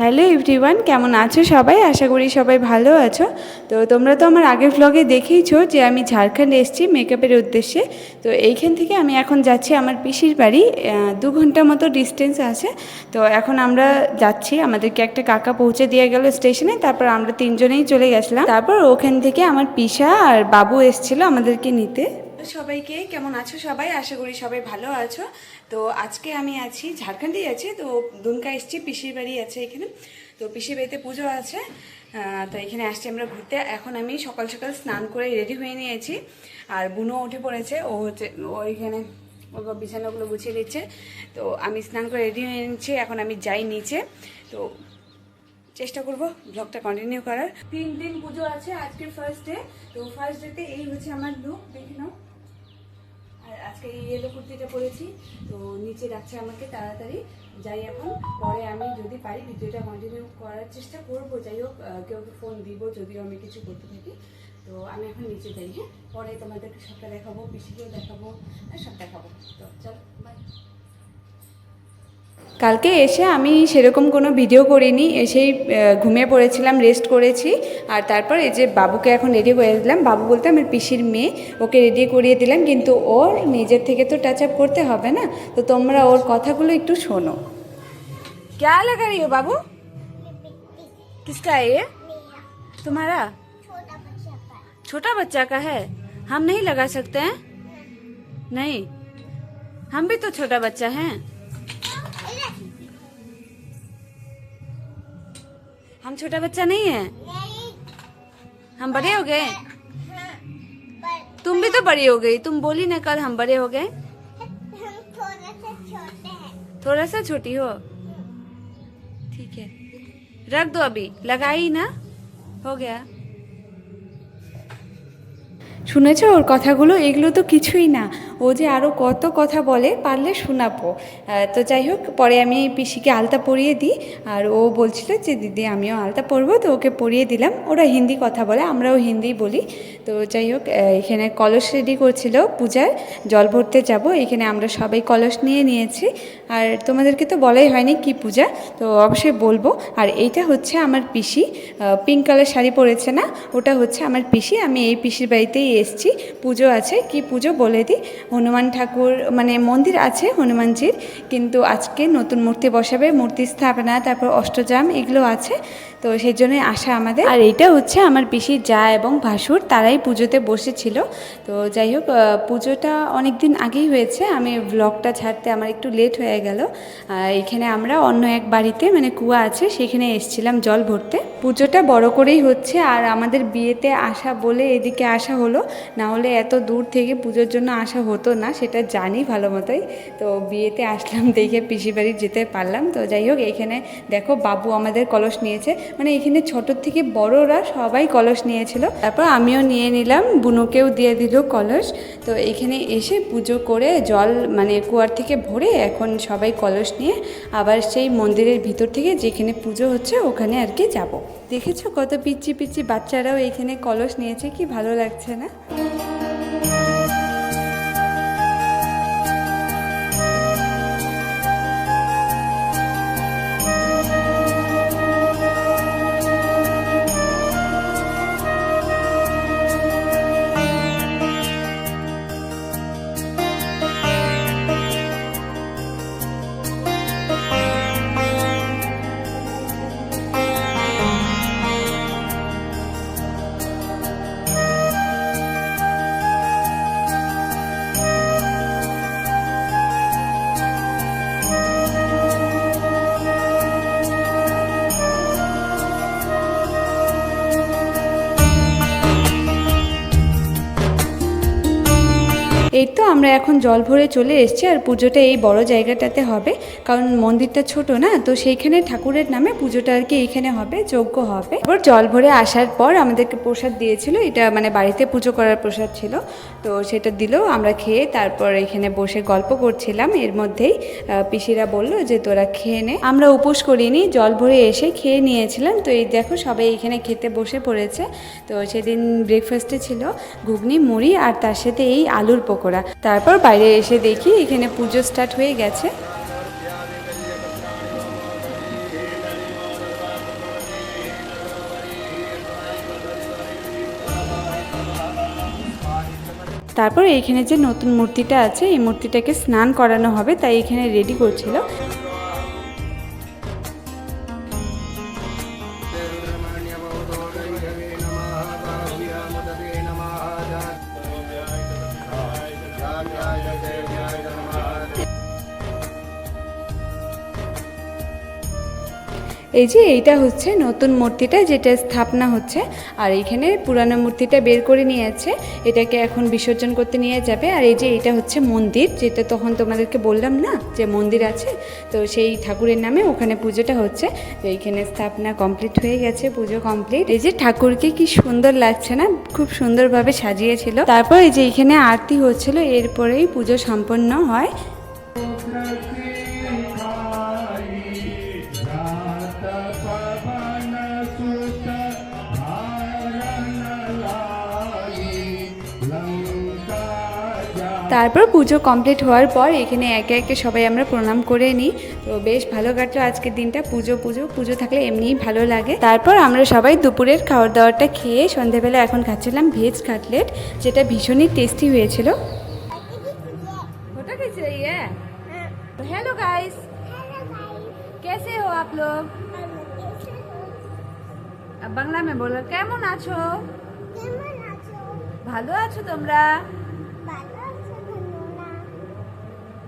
Hello everyone, কেমন আছো সবাই? আশা করি সবাই ভালো আছো। তো তোমরা তো আমার আগের ভ্লগে দেখেইছো যে আমি ঝাড়খণ্ড এসেছি মেকআপের উদ্দেশ্যে। তো এইখান থেকে আমি এখন যাচ্ছি আমার পিসির বাড়ি। দু ঘণ্টা মতো ডিস্টেন্স আছে। তো এখন আমরা যাচ্ছি। আমাদেরকে একটা কাকা পৌঁছে দিয়ে গেল স্টেশনে। তারপর আমরা তিনজনেই চলে গেছিলাম। তারপর ওখান থেকে আমার পিসা আর বাবু এসেছিল আমাদেরকে নিতে। সবাইকে কেমন আছো সবাই? আশা করি সবাই ভালো আছো। তো আজকে আমি আছি, ঝাড়খণ্ডেই আছি, তো দুমকা এসেছি, পিসির বাড়ি আছে এখানে। তো পিসির বাড়িতে পুজো আছে। তো এখানে আসছি আমরা ঘুরতে। এখন আমি সকাল সকাল স্নান করে রেডি হয়ে নিয়েছি। আর বুনো উঠে পড়েছে। ও হচ্ছে, ও এখানে ওর বিছানাগুলো গুছিয়ে দিচ্ছে তো আমি স্নান করে রেডি হয়ে নিচ্ছি। এখন আমি যাই নিচে। তো চেষ্টা করব ব্লগটা কন্টিনিউ করার। তিন দিন পুজো আছে আজকে ফার্স্ট ডে তো ফার্স্ট ডেতে এই হচ্ছে আমার লুক দেখে নাও। আজকে এই ইয়েলো কুর্তিটা পরেছি, তো নিচে রাখছে আমাকে তাড়াতাড়ি। যাই এখন, পরে আমি যদি পারি ভিডিওটা কন্টিনিউ করার চেষ্টা করব। যাই হোক কেউকে কেউ ফোন দিব যদিও আমি কিছু করতে থাকি। তো আমি এখন নিচে যাই হ্যাঁ? পরে তোমাদেরকে সবটা দেখাবো, পিসিকেও দেখাবো হ্যাঁ সব দেখাবো। তো চলো বাই কালকে এসে আমি সেরকম কোনো ভিডিও করিনি এসেই আহ, ঘুমিয়ে পড়েছিলাম রেস্ট করেছি আর তারপর এই যে বাবুকে এখন রেডি করে দিলাম বাবু বলতে আমার পিসির মেয়ে ওকে রেডি করিয়ে দিলাম কিন্তু ওর নিজের থেকে তো টাচ আপ করতে হবে না তো তোমরা ওর কথাগুলো একটু শোনো क्या लगा रही हो बाबू किसका है ये तुम्हारा छोटा बच्चा का है हम नहीं लगा सकते हैं नहीं हम भी तो छोटा बच्चा हैं हम छोटा बच्चा नहीं है हम बड़े हो गए तुम भी तो बड़ी हो गई तुम बोली ना कल हम बड़े हो गए थोड़ा सा छोटी हो ठीक है रख दो अभी लगाई ना हो गया শুনেছো ওর কথাগুলো এগুলো তো কিছুই না ও যে আরও কত কথা বলে, পারলে শোনাবো। তো যাই হোক, পরে আমি পিসিকে আলতা পরিয়ে দিই। আর ও বলছিল যে, দিদি, আমিও আলতা পরবো। তো ওকে পরিয়ে দিলাম। ওরা হিন্দি কথা বলে, আমরাও হিন্দি বলি। তো যাই হোক এখানে কলস রেডি করছিল পূজার। জল ভরতে যাব। এখানে আমরা সবাই কলস নিয়ে নিয়েছি। আর তোমাদেরকে তো বলাই হয়নি কি পূজা, তো অবশ্যই বলব। আর এইটা হচ্ছে আমার পিসি। পিঙ্ক কালার শাড়ি পরেছে না, ওটা হচ্ছে আমার পিসি। আমি এই পিসির বাড়িতেই এসছি। পুজো আছে। কি পুজো বলে দিই? হনুমান ঠাকুর মানে মন্দির আছে হনুমানজির, কিন্তু আজকে নতুন মূর্তি বসাবে, মূর্তি স্থাপনা, তারপর অষ্টজাম এগুলো আছে। তো সেই জন্যই আসা আমাদের। আর এইটা হচ্ছে আমার পিসির যা এবং ভাসুর, তারাই পুজোতে বসেছিল। তো যাই হোক পুজোটা অনেক দিন আগেই হয়েছে। আমি ব্লগটা ছাড়তে আমার একটু লেট হয়ে গেল। এখানে আমরা অন্য এক বাড়িতে মানে কুয়া আছে, সেখানে এসেছিলাম জল ভরতে। পুজোটা বড় করেই হচ্ছে, আর আমাদের বিয়েতে আসা বলে এদিকে আসা হলো। না হলে এত দূর থেকে পুজোর জন্য আসা হতো না, সেটা জানি ভালো মতোই। তো বিয়েতে আসলাম, দেখে পিসি বাড়ি যেতে পারলাম। তো যাই হোক, এখানে দেখো বাবু আমাদের কলস নিয়েছে। মানে এখানে ছোটোর থেকে বড়রা সবাই কলস নিয়েছিল। তারপর আমিও নিয়ে নিলাম, বুনোকেও দিয়ে দিল কলস। তো এখানে এসে পুজো করে জল মানে কুয়ার থেকে ভরে এখন সবাই কলস নিয়ে আবার সেই মন্দিরের ভিতর থেকে যেখানে পুজো হচ্ছে ওখানে আর কি যাব। দেখেছ কত পিচ্ছি পিচ্ছি বাচ্চারাও এখানে কলস নিয়েছে, কি ভালো লাগছে না? এখন জল ভরে চলে এসেছি আর পুজোটা এই বড় জায়গাটাতে হবে, কারণ মন্দিরটা ছোট না, তো সেইখানে ঠাকুরের নামে পুজোটা আর কি এইখানে হবে, যজ্ঞ হবে। এবার জল ভরে আসার পর আমাদেরকে প্রসাদ দিয়েছিল, এটা মানে বাড়িতে পুজো করার প্রসাদ ছিল, তো সেটা দিলেও আমরা খেয়ে তারপর এখানে বসে গল্প করছিলাম, এর মধ্যেই পিসিরা বলল যে তোরা খেয়ে নে। আমরা উপোস করিনি, জল ভরে এসে খেয়ে নিয়েছিলাম, তো এই দেখো সবাই এখানে খেতে বসে পড়েছে, তো সেদিন ব্রেকফাস্টে ছিল ঘুগনি, মুড়ি আর তার সাথে এই আলুর পকোড়া। তারপর বাইরে এসে দেখি এখানে পুজো স্টার্ট হয়ে গেছে। তারপর এইখানে যে নতুন মূর্তিটা আছে, এই মূর্তিটাকে স্নান করানো হবে, তাই এখানে রেডি করছিল। এই যে এইটা হচ্ছে নতুন মূর্তিটা, যেটা স্থাপনা হচ্ছে। আর এইখানে পুরানো মূর্তিটা বের করে নিয়ে আছে এটাকে এখন বিসর্জন করতে নিয়ে যাবে। আর এই যে এটা হচ্ছে মন্দির, যেটা তখন তোমাদেরকে বললাম না যে মন্দির আছে? তো সেই ঠাকুরের নামে ওখানে পুজোটা হচ্ছে। তো এইখানে স্থাপনা কমপ্লিট হয়ে গেছে, পুজো কমপ্লিট এই যে ঠাকুরকে কি সুন্দর লাগছে না? খুব সুন্দরভাবে সাজিয়েছিল। তারপর এই যে এইখানে আরতি হচ্ছিল, এরপরেই পুজো সম্পন্ন হয়। তারপর পুজো কমপ্লিট হওয়ার পর এখানে একে একে সবাই আমরা প্রণাম করে নিই তো বেশ ভালো কাটলো আজকের দিনটা পুজো পুজো পুজো থাকলে এমনিই ভালো লাগে তারপর আমরা সবাই দুপুরের খাওয়ার দাওয়ারটা খেয়ে সন্ধেবেলা এখন খাচ্ছিলাম ভেজ কাটলেট যেটা ভীষণই টেস্টি হয়েছিল फोटो खींच रही है हेलो गाइस कैसे हो आप लोग अब বাংলা में बोलो কেমন আছো ভালো আছো তোমরা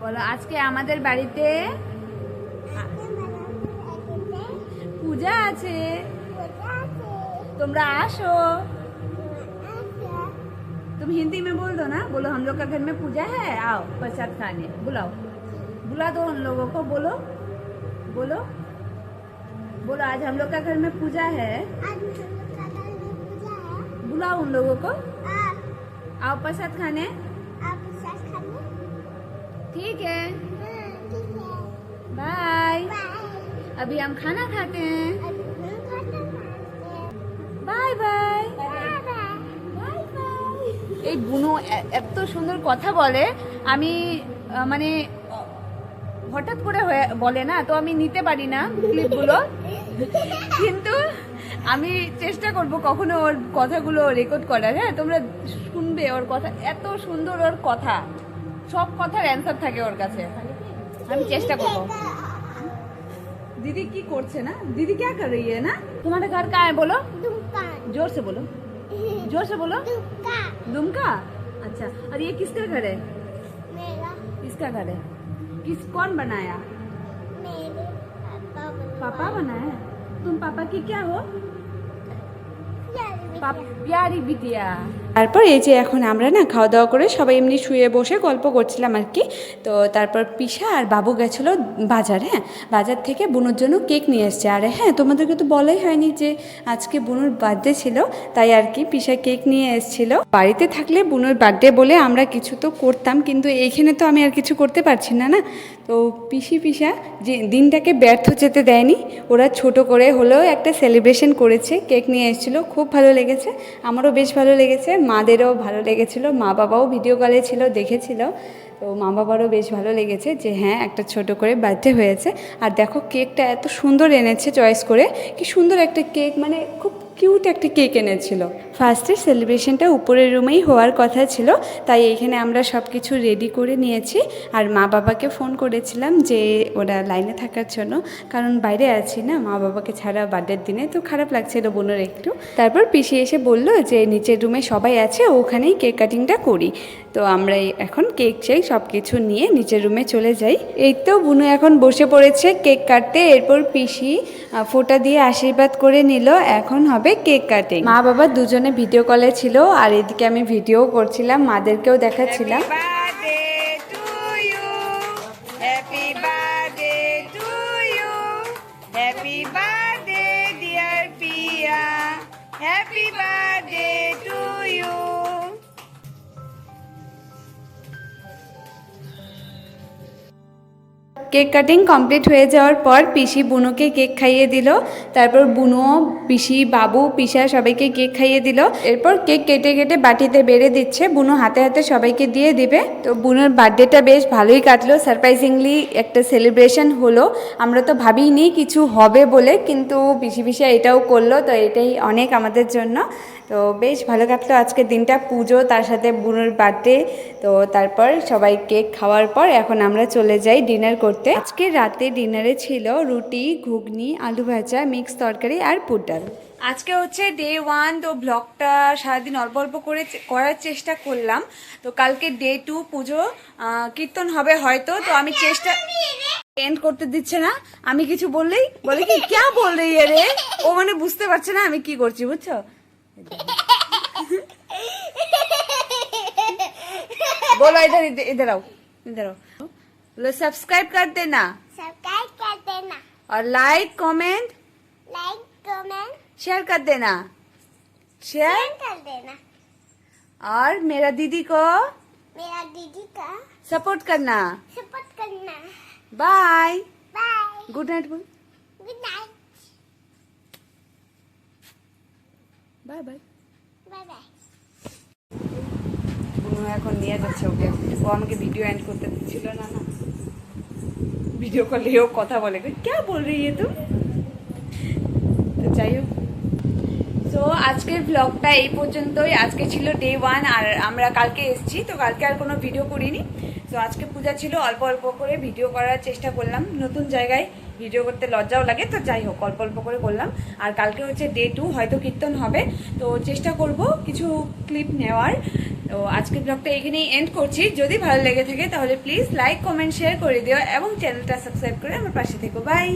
বলো আজকে আমাদের বাড়িতে পূজা আছে তোমরা আসো तुम हिंदी में बोल दो ना बोलो हम लोग का घर में पूजा है आओ प्रसाद खाने बुलाओ बुला दो उन लोगों को बोलो बोलो बोलो आज हम लोग का घर में पूजा है बुलाओ उन लोगों को आओ प्रसाद खाने ठीक है बाय अभी हम खाना खाते हैं বাই বাই এই বুনো এ- এত সুন্দর কথা বলে আমি আহ, মানে আহ, হঠাৎ করে হয়ে বলে না তো আমি নিতে পারি না ক্লিপগুলো কিন্তু আমি চেষ্টা করব কখনো ওর কথাগুলো রেকর্ড করার হ্যাঁ তোমরা শুনবে ওর কথা এত সুন্দর ওর কথা সব কথার অ্যান্সার থাকে ওর কাছে আমি চেষ্টা করবো दीदी की করছে না दीदी क्या कर रही है ना तुम्हारा घर कहाँ है बोलो जोर से बोलो जोर से बोलो दुमका अच्छा और ये किसका घर है किसका घर है किस कौन बनाया पापा बनाया तुम पापा की क्या हो পাপ- প্যারি বিটিয়া তারপর এই যে এখন আমরা না খাওয়া দাওয়া করে সবাই এমনি শুয়ে বসে গল্প করছিলাম আর কি। তো তারপর পিসা আর বাবু গেছিল বাজার হ্যাঁ? বাজার থেকে বুনুর জন্য কেক নিয়ে এসছে। আর হ্যাঁ তোমাদেরকে তো বলাই হয়নি যে আজকে বুনুর বার্থডে ছিল, তাই আর কি পিসা কেক নিয়ে এসেছিল। বাড়িতে থাকলে বুনুর বার্থডে বলে আমরা কিছু তো করতাম, কিন্তু এইখানে তো আমি আর কিছু করতে পারছি না না। তো পিসি পিসা যে দিনটাকে ব্যর্থ যেতে দেয়নি, ওরা ছোট করে হলেও একটা সেলিব্রেশন করেছে কেক নিয়ে এসেছিল, খুব ভালো লেগেছে, আমারও বেশ ভালো লেগেছে, মাদেরও ভালো লেগেছিল, মা বাবাও ভিডিও কলে ছিল, দেখেছিল, তো মা বাবারও বেশ ভালো লেগেছে যে হ্যাঁ একটা ছোট করে বার্থডে হয়েছে, আর দেখো কেকটা এত সুন্দর এনেছে চয়েস করে, কি সুন্দর একটা কেক মানে খুব কিউট একটা কেক এনেছিল। ফার্স্টে সেলিব্রেশনটা উপরের রুমেই হওয়ার কথা ছিল, তাই এইখানে আমরা সব কিছু রেডি করে নিয়েছি। আর মা বাবাকে ফোন করেছিলাম যে ওরা লাইনে থাকার জন্য, কারণ বাইরে আছি না, মা বাবাকে ছাড়া বার্থডের দিনে তো খারাপ লাগছিল বোনের একটু। তারপর পিসি এসে বলল যে নিচের রুমে সবাই আছে, ওখানেই কেক কাটিংটা করি। তো আমরা এখন কেক চেক সব কিছু নিয়ে নিচের রুমে চলে যাই। এই তো বুনু এখন বসে পড়েছে কেক কাটতে, এরপর পিসি ফোঁটা দিয়ে আশীর্বাদ করে নিল, এখন হবে কেক কাটিং মা বাবা দুজনে ভিডিও কলে ছিল আর এদিকে আমি ভিডিও করছিলাম মাদেরকেও দেখাচ্ছিলাম. Happy birthday to cake cutting complete হয়ে যাওয়ার পর পিসি বুনুকে কেক খাইয়ে দিল। তারপর বুনুও, পিসি, বাবু, পিসা সবাইকে কেক খাইয়ে দিল। এরপর কেক কেটে কেটে বাটিতে বেড়ে দিচ্ছে। বুনু হাতে হাতে সবাইকে দিয়ে দিবে। তো বুনুর বার্থডেটা বেশ ভালোই কাটলো। সারপ্রাইজিংলি একটা সেলিব্রেশন হলো। আমরা তো ভাবিনি কিছু হবে বলে, কিন্তু পিসি পিসা এটাও করল। তো এটাই অনেক আমাদের জন্য। তো বেশ ভালো কাটলো আজকের দিনটা, পুজো, তার সাথে বুনোর বার্থডে তো তারপর সবাই কেক খাওয়ার পর এখন আমরা চলে যাই ডিনার করতে। আজকে রাতে ডিনারে ছিল রুটি, ঘুগনি, আলু ভাজা মিক্স তরকারি আর পুটাল আজকে হচ্ছে ডে ওয়ান তো ব্লগটা সারাদিন অল্প অল্প করে করার চেষ্টা করলাম। তো কালকে ডে টু পুজো কীর্তন হবে হয়তো, তো আমি চেষ্টা এন্ড করতে দিচ্ছে না। আমি কিছু বললেই বলে কি, ক্যা বল রে? ও মানে বুঝতে পারছে না আমি কি করছি, বুঝছ? बोलो इधर इधर इधर आओ इधर आओ। बोलो सब्सक्राइब कर देना। सब्सक्राइब कर देना। और like comment like comment share कर देना। शेयर कर देना। और मेरा दीदी को मेरा दीदी का सपोर्ट करना। सपोर्ट करना। बाय बाय गुड नाइट बोल good night bye bye bye এখন নিয়ে যাচ্ছে ওকে। ও আমাকে ভিডিও এন্ড করতে দিচ্ছিল না না। ভিডিও কলেও কথা বলে। কে বল রে তুমি তো যাই হোক। তো আজকের ব্লগটা এই পর্যন্তই। আজকে ছিল ডে ওয়ান আর আমরা কালকে এসেছি, তো কালকে আর কোনো ভিডিও করিনি। তো আজকে পূজা ছিল, অল্প অল্প করে ভিডিও করার চেষ্টা করলাম। নতুন জায়গায় ভিডিও করতে লজ্জাও লাগে, তো যাই হোক, অল্প অল্প করে করলাম। আর কালকে হচ্ছে ডে টু হয়তো কীর্তন হবে। তো চেষ্টা করব কিছু ক্লিপ নেওয়ার। তো আজকের ব্লগটা এখানেই এন্ড করছি। যদি ভালো লেগে থাকে তাহলে প্লিজ লাইক কমেন্ট শেয়ার করে দিও এবং চ্যানেলটা সাবস্ক্রাইব করে আমার পাশে থেকো। বাই